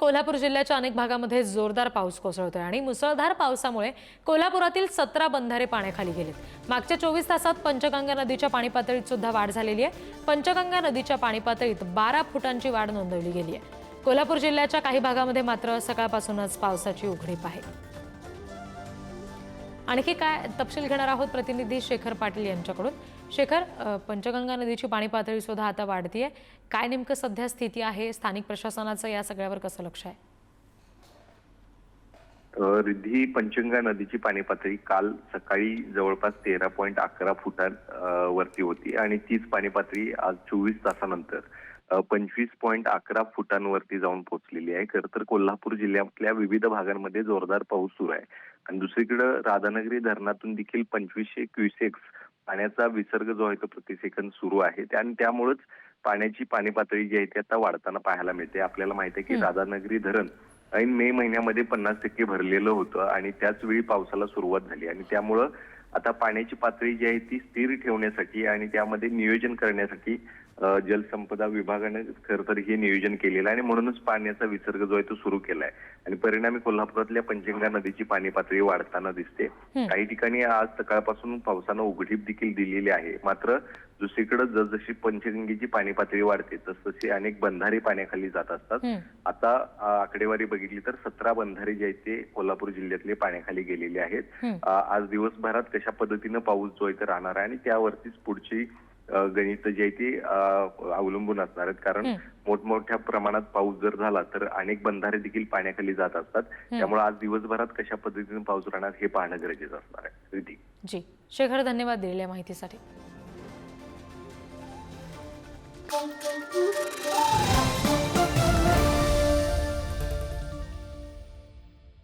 कोल्हापूर जिल्ह्याच्या अनेक भागामध्ये जोरदार पाऊस कोसळतोय आणि मुसळधार पावसामुळे कोल्हापुरातील सतरा बंधारे पाण्याखाली गेलेत. मागच्या चोवीस तासात पंचगंगा नदीच्या पाणी पातळीत सुद्धा वाढ झालेली आहे. पंचगंगा नदीच्या पाणी पातळीत बारा फुटांची वाढ नोंदवली गेली आहे. कोल्हापूर जिल्ह्याच्या काही भागामध्ये मात्र सकाळपासूनच पावसाची उघडीप आहे. आणखी काय तपशील घेणार आहोत प्रतिनिधी शेखर पाटील यांच्याकडून? शेखर पंचगंगा नदीची पाणी पातळी सुद्धा आता वाढतीये. काय नेमकं सध्या स्थिती आहे? स्थानिक प्रशासनाचं या सगळ्यावर कसं लक्ष आहे? रिद्धी पंचगंगा नदीची पाणी पातळी काल सकाळी जवळपास तेरा पॉईंट अकरा फुटांवरती वरती होती आणि तीच पाणी पातळी आज चोवीस तासानंतर पंचवीस पॉईंट अकरा फुटांवरती जाऊन पोहोचलेली आहे. खरं तर कोल्हापूर जिल्ह्यातल्या विविध भागांमध्ये जोरदार पाऊस सुरू आहे. आणि दुसरीकडे राधानगरी धरणातून देखील पंचवीसशे क्युसेक्स पाण्याचा विसर्ग जो आहे तो प्रति सेकंद सुरू आहे. आणि त्यामुळेच पाण्याची पाणी पातळी जी आहे ती आता वाढताना पाहायला मिळते. आपल्याला माहिती आहे की राधानगरी धरण ऐन मे महिन्यामध्ये पन्नास टक्के भरलेलं होतं आणि त्याच वेळी पावसाला सुरुवात झाली. आणि त्यामुळं आता पाण्याची पातळी जी आहे ती स्थिर ठेवण्यासाठी आणि त्यामध्ये नियोजन करण्यासाठी जलसंपदा विभागाने खरं तर हे नियोजन केलेलं आहे आणि म्हणूनच पाण्याचा विसर्ग जो आहे तो सुरू केलाय. आणि परिणामी कोल्हापुरातल्या पंचगंगा नदीची पाणी पातळी वाढताना दिसते. काही ठिकाणी आज सकाळपासून पावसानं उघडीप देखील दिलेली आहे. मात्र दुसरीकडे जसजशी पंचगंगेची पाणी पातळी वाढते तसतसे अनेक बंधारे पाण्याखाली जात असतात. आता आकडेवारी बघितली तर सतरा बंधारे जे आहेत ते कोल्हापूर जिल्ह्यातले पाण्याखाली गेलेले आहेत. आज दिवसभरात कशा पद्धतीनं पाऊस जो आहे ते राहणार आहे आणि त्यावरतीच पुढची गणित जी आहे ती अवलंबून असणार आहेत. कारण. मोठमोठ्या प्रमाणात पाऊस जर झाला तर अनेक बंधारे देखील पाण्याखाली जात असतात. त्यामुळे आज दिवसभरात कशा पद्धतीने पाऊस राहणार हे पाहणं गरजेचं असणार आहे. जी. शेखर धन्यवाद दिलेल्या माहितीसाठी. Thank you.